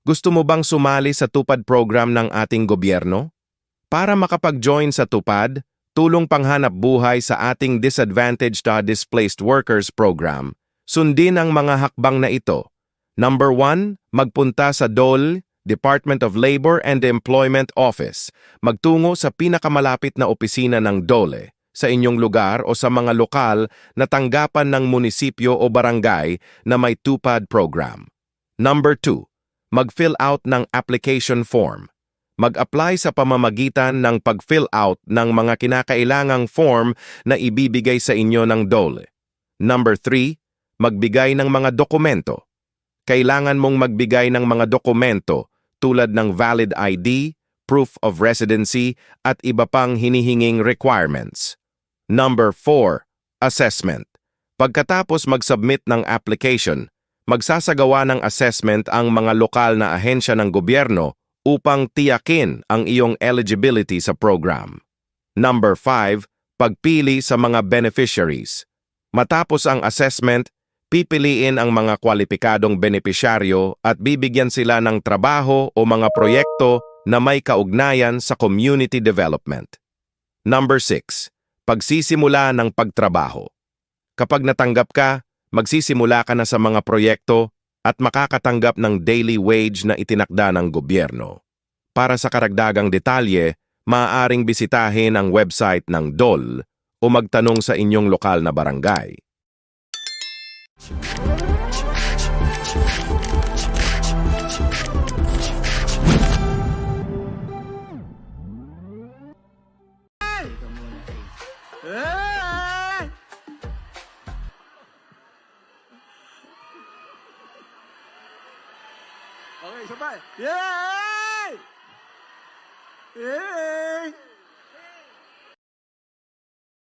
Gusto mo bang sumali sa tupad program ng ating gobyerno? Para makapag-join sa tupad, tulong panghanap buhay sa ating Disadvantaged to Displaced Workers program, sundin ang mga hakbang na ito. Number 1, magpunta sa DOL, Department of Labor and Employment Office. Magtungo sa pinakamalapit na opisina ng DOLE sa inyong lugar o sa mga lokal na tanggapan ng munisipyo o barangay na may tupad program. Number 2, mag-fill out ng application form. Mag-apply sa pamamagitan ng pag-fill out ng mga kinakailangang form na ibibigay sa inyo ng DOLE. Number 3, magbigay ng mga dokumento. Kailangan mong magbigay ng mga dokumento tulad ng valid ID, proof of residency, at iba pang hinihinging requirements. Number 4, assessment. Pagkatapos mag-submit ng application, magsasagawa ng assessment ang mga lokal na ahensya ng gobyerno upang tiyakin ang iyong eligibility sa program. Number 5, pagpili sa mga beneficiaries. Matapos ang assessment, pipiliin ang mga kwalipikadong benepisyaryo at bibigyan sila ng trabaho o mga proyekto na may kaugnayan sa community development. Number 6, pagsisimula ng pagtrabaho. Kapag natanggap ka, magsisimula ka na sa mga proyekto at makakatanggap ng daily wage na itinakda ng gobyerno. Para sa karagdagang detalye, maaaring bisitahin ang website ng DOL o magtanong sa inyong lokal na barangay. 诶诶诶 ok 耶。